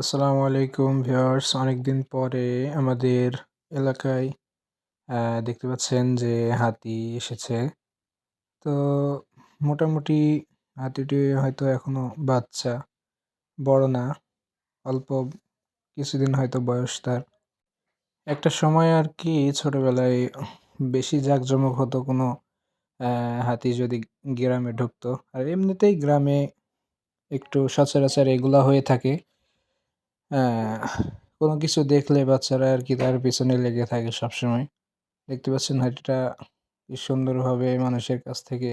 আসসালামু আলাইকুম ভিউয়ার্স। অনেকদিন পরে আমাদের এলাকায় দেখতে পাচ্ছেন যে হাতি এসেছে। তো মোটামুটি হাতিটি হয়তো এখনও বাচ্চা, বড় না, অল্প কিছুদিন হয়তো বয়স তার। একটা সময় আর কি ছোটবেলায় বেশি জাঁকজমক হতো কোনো হাতি যদি গ্রামে ঢুকতো। আর এমনিতেই গ্রামে একটু সচরাচর এগুলা হয়ে থাকে। কোনো কিছু দেখলে বাচ্চারা আর কি তার পিছনে লেগে থাকে সবসময়। দেখতে পাচ্ছেন হাতিটা কি সুন্দরভাবে মানুষের কাছ থেকে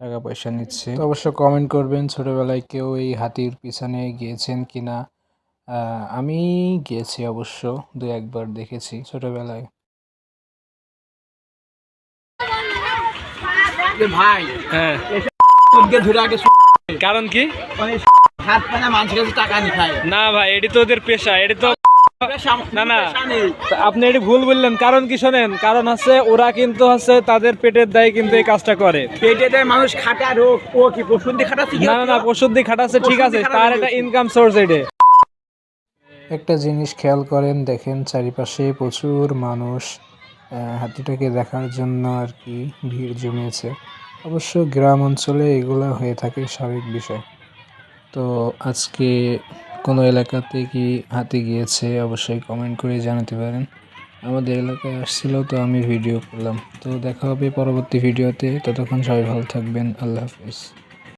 টাকা পয়সা নিচ্ছে অবশ্য কমেন্ট করবেন ছোটবেলায় কেউ এই হাতির পিছনে গিয়েছেন কিনা। আমি গিয়েছি অবশ্য দু একবার দেখেছি ছোটবেলায়। ভাই হ্যাঁ। কারণ কি? মানে হাত পানা মানুষের কাছে টাকা নি খায়। না ভাই এটি তো ওদের পেশা এটি তো না, না। আপনি এটি ভুল বললেন। কারণ কি শোনেন? কারণ হচ্ছে ওরা কিন্তু হচ্ছে তাদের পেটের দায়ে কিন্তু এই কাজটা করে। পেটে দেয় মানুষ খাটা আর ও ও কি পশুর দিয়ে খাটাচ্ছে না না না পশুর দিয়ে খাটাচ্ছে ঠিক আছে। তার একটা ইনকাম সোর্স এটি। একটা জিনিস খেয়াল করেন দেখেন চারিপাশে প্রচুর মানুষ আহ, হাতিটাকে দেখার জন্য আর কি ভিড় জমিয়েছে। অবশ্য গ্রাম অঞ্চলে এগুলো হয়ে থাকে স্বাভাবিক বিষয়। তো আজকে কোনো এলাকাতে কি হাতে গিয়েছে অবশ্যই কমেন্ট করে জানাতে পারেন। আমাদের এলাকায় আসছিল তো আমি ভিডিও করলাম। তো দেখা হবে পরবর্তী ভিডিওতে ততক্ষণ সবাই ভালো থাকবেন। আল্লাহ হাফিজ।